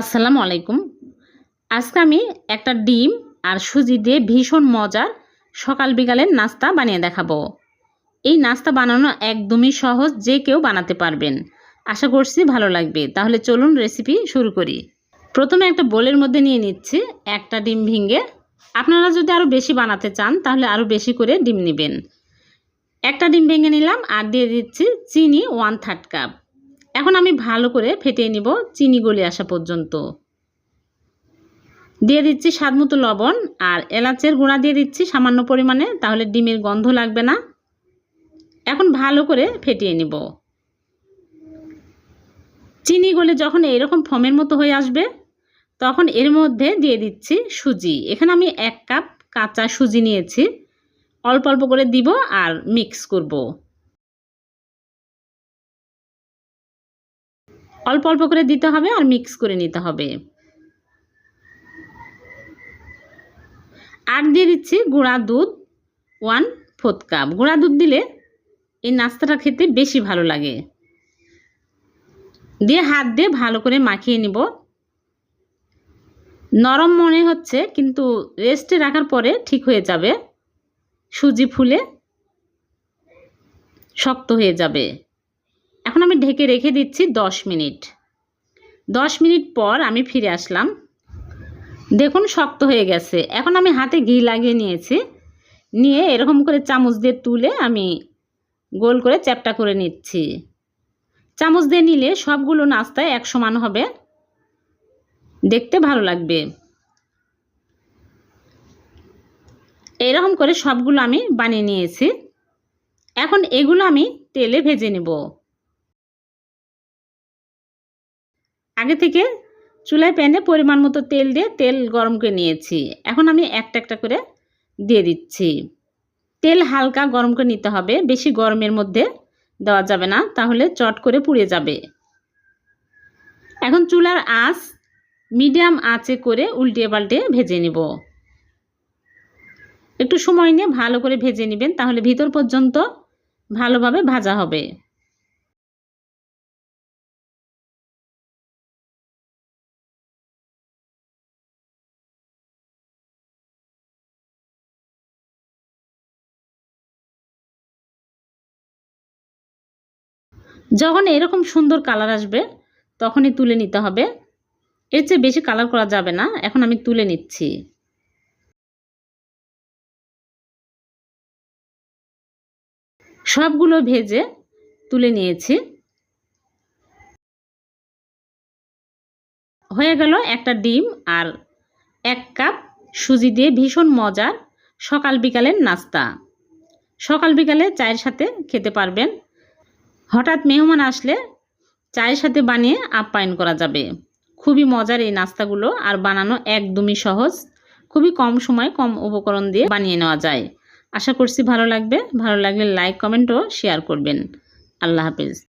আসসালামু আলাইকুম। আজকে আমি একটা ডিম আর সুজি দিয়ে ভীষণ মজার সকাল বিকালের নাস্তা বানিয়ে দেখাবো। এই নাস্তা বানানো একদমই সহজ, যে কেউ বানাতে পারবেন। আশা করছি ভালো লাগবে। তাহলে চলুন রেসিপি শুরু করি। প্রথমে একটা বোলের মধ্যে নিয়ে নিচ্ছি একটা ডিম ভেঙে। আপনারা যদি আরও বেশি বানাতে চান, তাহলে আরও বেশি করে ডিম নেবেন। একটা ডিম ভেঙে নিলাম আর দিয়ে দিচ্ছি চিনি ওয়ান থার্ড কাপ। এখন আমি ভালো করে ফেটিয়ে নিব চিনি গলে আসা পর্যন্ত। দিয়ে দিচ্ছি স্বাদ মতো লবণ আর এলাচের গুঁড়া দিয়ে দিচ্ছি সামান্য পরিমাণে, তাহলে ডিমের গন্ধ লাগবে না। এখন ভালো করে ফেটিয়ে নিব। চিনি গলে যখন এরকম ফমের মতো হয়ে আসবে, তখন এর মধ্যে দিয়ে দিচ্ছি সুজি। এখানে আমি এক কাপ কাঁচা সুজি নিয়েছি। অল্প অল্প করে দিব আর মিক্স করব। অল্প অল্প করে দিতে হবে আর মিক্স করে নিতে হবে। আর দিয়ে দিচ্ছি গুঁড়া দুধ ওয়ান ফোর্থ কাপ গুঁড়া দুধ দিলে এই নাস্তাটা খেতে বেশি ভালো লাগে। দিয়ে হাত দিয়ে ভালো করে মাখিয়ে নিব। নরম মনে হচ্ছে, কিন্তু রেস্টে রাখার পরে ঠিক হয়ে যাবে। সুজি ফুলে শক্ত হয়ে যাবে। ঢেকে রেখে দিচ্ছি দশ মিনিট। দশ মিনিট পর আমি ফিরে আসলাম। দেখুন, শক্ত হয়ে গেছে। এখন আমি হাতে ঘি লাগিয়ে নিয়েছি। নিয়ে এরকম করে চামচ দিয়ে তুলে আমি গোল করে চ্যাপটা করে নিচ্ছি। চামচ দিয়ে নিলে সবগুলো নাস্তায় এক সমান হবে। দেখতে ভালো লাগবে। এরকম করে সবগুলো আমি বানিয়ে নিয়েছি। এখন এগুলো আমি তেলে ভেজে নেব। আগে থেকে চুলায় প্যানে পরিমাণ মতো তেল দিয়ে তেল গরম করে নিয়েছি। এখন আমি একটা একটা করে দিয়ে দিচ্ছি। তেল হালকা গরম করে নিতে হবে। বেশি গরমের মধ্যে দেওয়া যাবে না, তাহলে চট করে পুড়ে যাবে। এখন চুলার আঁচ মিডিয়াম আঁচে করে উল্টিয়ে পাল্টে ভেজে নেব। একটু সময় নিয়ে ভালো করে ভেজে নেবেন, তাহলে ভিতর পর্যন্ত ভালোভাবে ভাজা হবে। যখন এরকম সুন্দর কালার আসবে, তখনই তুলে নিতে হবে। এর চেয়ে বেশি কালার করা যাবে না, এখন আমি তুলে নিচ্ছি। সবগুলো ভেজে তুলে নিয়েছি। হয়ে গেল একটা ডিম আর এক কাপ সুজি দিয়ে ভীষণ মজার সকাল বিকালের নাস্তা। সকাল বিকালে চায়ের সাথে খেতে পারবেন। হঠাৎ মেহমান আসলে চায়ের সাথে বানিয়ে আপ্যায়ন করা যাবে। খুবই মজার এই নাস্তাগুলো আর বানানো একদমই সহজ। খুবই কম সময় কম উপকরণ দিয়ে বানিয়ে নেওয়া যায়। আশা করছি ভালো লাগবে। ভালো লাগলে লাইক কমেন্ট ও শেয়ার করবেন। আল্লাহ হাফিজ।